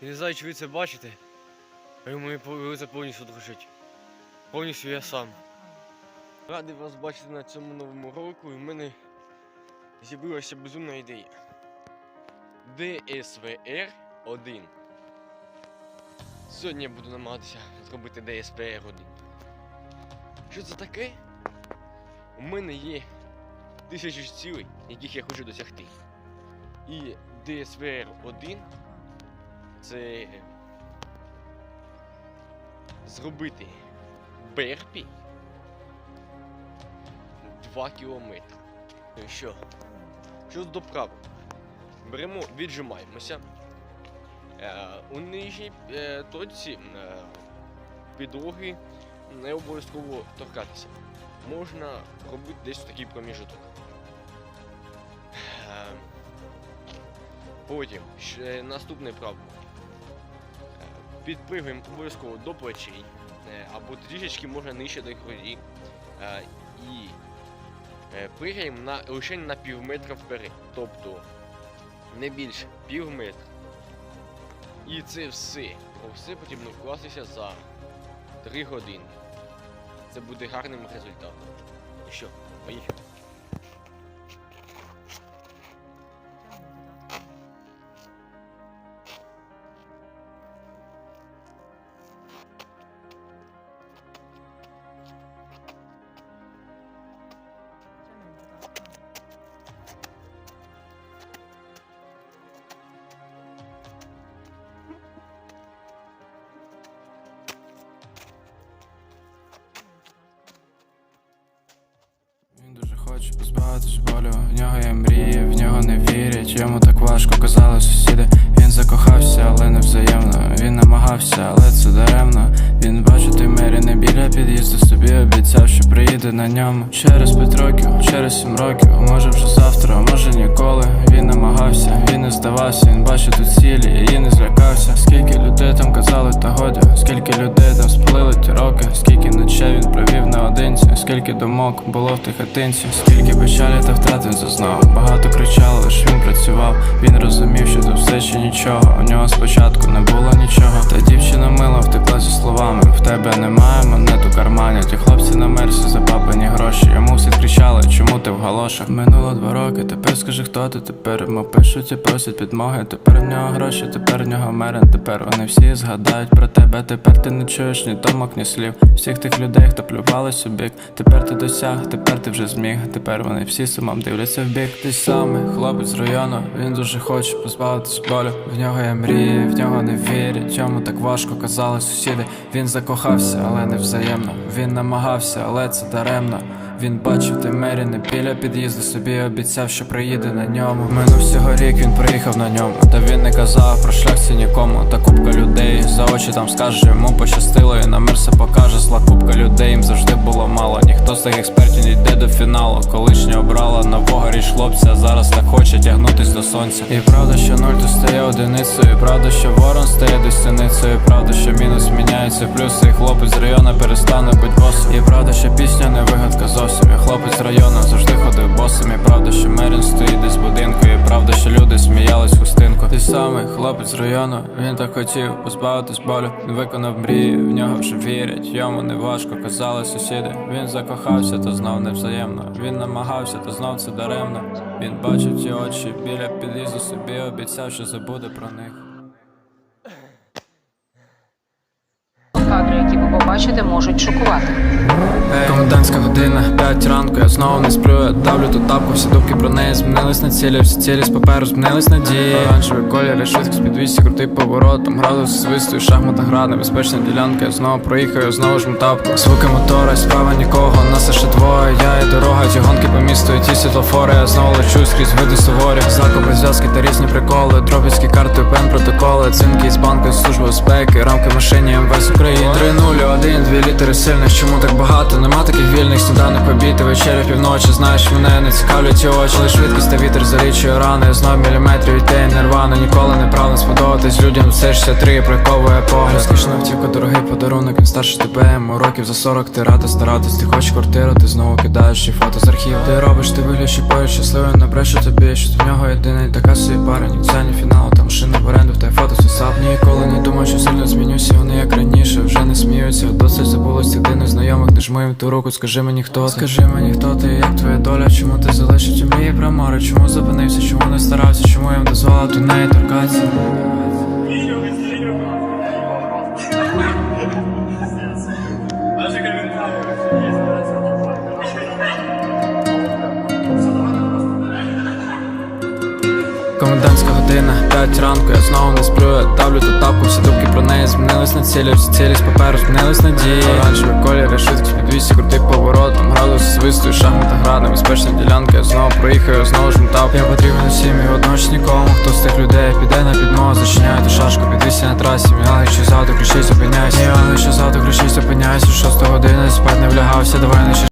Я не знаю, чи ви це бачите, але мені це повністю дрожить. Повністю я сам. Радий вас бачити на цьому новому року, і в мене з'явилася безумна ідея. DSVR 1. Сьогодні я буду намагатися зробити DSVR 1. Що це таке? У мене є тисячі цілей, яких я хочу досягти. І DSVR 1 це зробити Берпі 2 кілометри. Ну що? Що до правил? Беремо, віджимаємося. Е, у нижній е, точці е, підлоги не обов'язково торкатися. Можна робити десь такий проміжуток. Е, Потім ще наступне правило. Підпригуємо обов'язково до плечей, е, або трішечки можна нижче до груді. Е, І е, пригаємо на, лише на пів метра вперед. Тобто не більше пів метра. І це все. Про все потрібно вкластися за 3 години. Це буде гарним результатом. І що, поїхали. Дуже позбавитись болю, в нього є мрії, в нього не вірять, йому так важко казали сусіди. Він закохався, але не взаємно. Він намагався, але це даремно. Він бачить той мері не біля під'їзду, собі обіцяв, що приїде на ньому. Через п'ять років, через сім років, може вже завтра, може ніколи. Він намагався, здавався, він бачив тут цілі, і не злякався. Скільки людей там казали, та годі, скільки людей там спалили ті роки, скільки ночей він провів наодинці, скільки думок було в тій хатинці, скільки печалі та втрат він зазнав. Багато кричали, лиш він працював. Він розумів, що це все ще нічого. У нього спочатку не було нічого. Та дівчина мила втекла зі словами. В тебе немає монет у кармані. Ті хлопці на мерсі за гроші. Йому всі кричали, чому ти в галошах? Минуло два роки, тепер скажи, хто ти тепер йому пишуть і просять підмоги. Тепер в нього гроші, тепер в нього мерен. Тепер вони всі згадають про тебе. Тепер ти не чуєш ні томок, ні слів. Всіх тих людей, хто плювались у бік. Тепер ти досяг, тепер ти вже зміг. Тепер вони всі сумом дивляться в бік. Ти самий хлопець з району. Він дуже хоче позбавитись болю. В нього є мрії, в нього не вірять. Йому так важко казали сусіди. Він закохався, але не взаємно. Він намагався, але це даремно. Він бачив ти мері не біля під'їзду, собі обіцяв, що приїде на ньому. Минув всього рік, він приїхав на ньому. Та він не казав про шлях ці нікому. Та купка людей за очі там скаже, йому пощастило, і на мир все покаже. Зла купка людей їм завжди було мало. Ніхто з тих експертів не йде до фіналу. Колишня обрала нового річ хлопця, зараз так хоче тягнутись до сонця. І правда, що нуль то стає одиницею. І правда, що ворон стає десяницею. І правда, що мінус міняється плюс, і хлопець з району перестане бить босом. І правда, що пісня не вигадка зовсім. І хлопець з району завжди ходив босом. І правда, що Мерін стоїть десь будинку. І правда, що люди сміялись хустинку. Ти самий хлопець району, він так хотів позбавитись болю. Він виконав мрії, в нього вже вірять. Йому не важко, казали сусіди. Він закохався, то знав невзаємно. Він намагався, то знав це даремно. Він бачив ті очі біля під'їзду собі обіцяв, що забуде про них. Кадри, які ви побачите, можуть шокувати. Комендантська година, 5 ранку, я знову не сплю, я давлю ту тапку, всі думки про неї змінились на цілі, всі цілі з паперу змінились на дії. Оранжевий колір, швидкість під 200, крутий поворот, там градус свисту, шахматна гра, небезпечна ділянка, я знову проїхаю, знову жму тапку. Звуки мотора, справа нікого, нас лише двоє, я і дорога, ті гонки по місту, і ті світлофори, я знову лечу скрізь види суворі. Закупи, зв'язки та різні приколи, дробівські карти, пен, протоколи, цинки із банку, служби безпеки, рамки машині, МВС України. 3-0, 1, дві літери сильних, чому так багато? Нема таких вільних сніданок побіти, вечеря півночі, знаєш, мене не цікавлять ті очі, але швидкість та вітер залічує рани, я знов міліметрів від тієї нервани, ніколи не правильно сподобатись людям, все 63 приковує погляд. Розкішна автівка, дорогий подарунок, він старше тебе, йому років за 40, ти рада старатись, ти хочеш квартиру, ти знову кидаєш ще фото з архіву. Ти робиш, ти вигляд, що поють щасливим, набрешу тобі, що в нього єдиний така собі пара, ні це, ні фінал, там машина в оренду, в те фото сусав, ніколи що сильно змінюся, вони як раніше вже не сміються. Досить забулось цих дивних знайомих, не жми їм ту руку, скажи мені хто Скажи мені хто ти, як твоя доля, чому ти залишив ті мрії про море, чому зупинився, чому не старався, чому їм дозволив до неї торкатися. Комендантська година, 5 ранку, я знову не сплю, я давлю ту цілі, всі цілі з паперу змінились надії Оранжеві колір, швидкість під 200 крутий поворотом Градус шахми та гра, небезпечна ділянка, я знову проїхав, я знову ж мутав Я потрібен усім і водночас нікому, хто з тих людей піде на підмогу, Зачиняю ту шашку, підвісся на трасі, мігали, що завтра ключись, опиняйся Мігали, що завтра ключись, опиняйся шоста година, спать не влягався, давай не